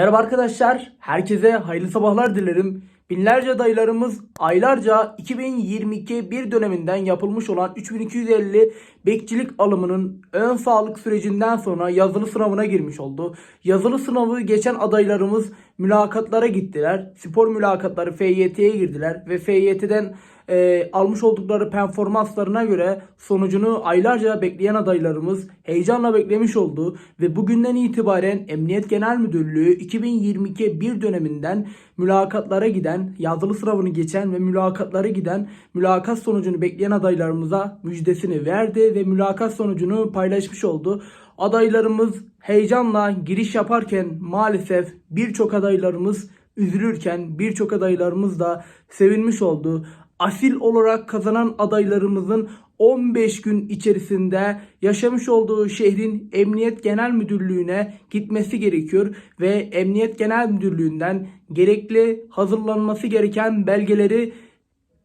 Merhaba arkadaşlar, herkese hayırlı sabahlar dilerim. Binlerce adaylarımız aylarca 2022 bir döneminden yapılmış olan 3250 bekçilik alımının ön sağlık sürecinden sonra yazılı sınavına girmiş oldu. Yazılı sınavı geçen adaylarımız mülakatlara gittiler. Spor mülakatları FYT'ye girdiler ve FYT'den e, almış oldukları performanslarına göre sonucunu aylarca bekleyen adaylarımız heyecanla beklemiş oldu ve bugünden itibaren Emniyet Genel Müdürlüğü 2022 bir döneminden mülakatlara giden, yazılı sınavını geçen ve mülakatlara giden mülakat sonucunu bekleyen adaylarımıza müjdesini verdi ve mülakat sonucunu paylaşmış oldu. Adaylarımız heyecanla giriş yaparken maalesef birçok adaylarımız üzülürken birçok adaylarımız da sevinmiş oldu. Asil olarak kazanan adaylarımızın 15 gün içerisinde yaşamış olduğu şehrin Emniyet Genel Müdürlüğü'ne gitmesi gerekiyor ve Emniyet Genel Müdürlüğü'nden gerekli hazırlanması gereken belgeleri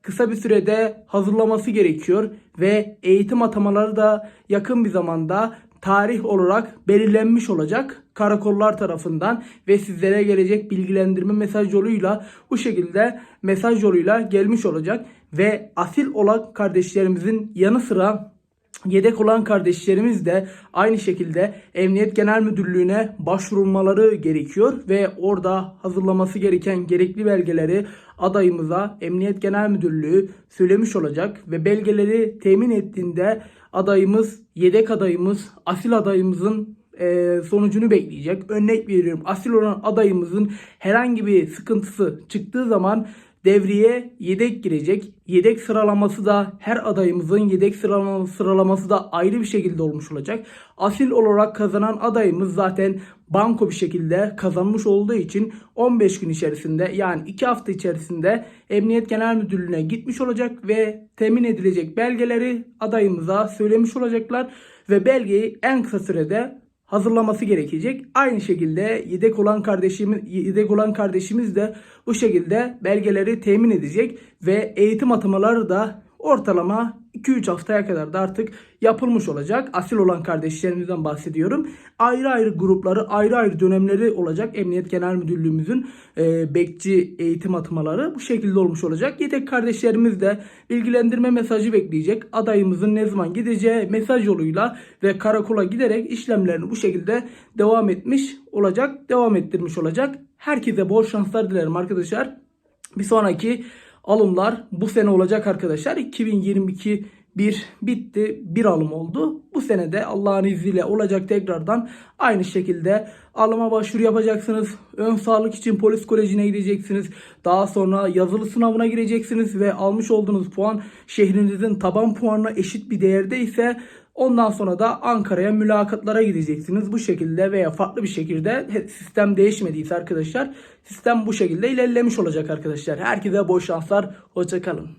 kısa bir sürede hazırlaması gerekiyor ve eğitim atamaları da yakın bir zamanda tarih olarak belirlenmiş olacak. Karakollar tarafından ve sizlere gelecek bilgilendirme mesaj yoluyla bu şekilde mesaj yoluyla gelmiş olacak. Ve asil olan kardeşlerimizin yanı sıra yedek olan kardeşlerimiz de aynı şekilde Emniyet Genel Müdürlüğü'ne başvurulmaları gerekiyor ve orada hazırlaması gereken gerekli belgeleri adayımıza Emniyet Genel Müdürlüğü söylemiş olacak ve belgeleri temin ettiğinde adayımız, yedek adayımız, asil adayımızın e, sonucunu bekleyecek. Örnek veriyorum asil olan adayımızın herhangi bir sıkıntısı çıktığı zaman devreye yedek girecek. Yedek sıralaması da her adayımızın yedek sıralaması, da ayrı bir şekilde olmuş olacak. Asil olarak kazanan adayımız zaten banko bir şekilde kazanmış olduğu için 15 gün içerisinde yani 2 hafta içerisinde Emniyet Genel Müdürlüğü'ne gitmiş olacak ve temin edilecek belgeleri adayımıza söylemiş olacaklar ve belgeyi en kısa sürede hazırlaması gerekecek. Aynı şekilde yedek olan kardeşimiz yedek olan kardeşimiz de bu şekilde belgeleri temin edecek ve eğitim atamaları da ortalama 2-3 haftaya kadar da artık yapılmış olacak. Asil olan kardeşlerimizden bahsediyorum. Ayrı ayrı grupları, ayrı ayrı dönemleri olacak. Emniyet Genel Müdürlüğümüzün e, bekçi eğitim atmaları bu şekilde olmuş olacak. Yedek kardeşlerimiz de bilgilendirme mesajı bekleyecek. Adayımızın ne zaman gideceği mesaj yoluyla ve karakola giderek işlemlerini bu şekilde devam etmiş olacak. Devam ettirmiş olacak. Herkese bol şanslar dilerim arkadaşlar. Bir sonraki alımlar bu sene olacak arkadaşlar. 2022 bir bitti. Bir alım oldu. Bu sene de Allah'ın izniyle olacak tekrardan. Aynı şekilde alıma başvuru yapacaksınız. Ön sağlık için polis kolejine gideceksiniz. Daha sonra yazılı sınavına gireceksiniz ve almış olduğunuz puan şehrinizin taban puanına eşit bir değerde ise Ondan sonra da Ankara'ya mülakatlara gideceksiniz. Bu şekilde veya farklı bir şekilde sistem değişmediyse arkadaşlar sistem bu şekilde ilerlemiş olacak arkadaşlar. Herkese bol şanslar. Hoşçakalın.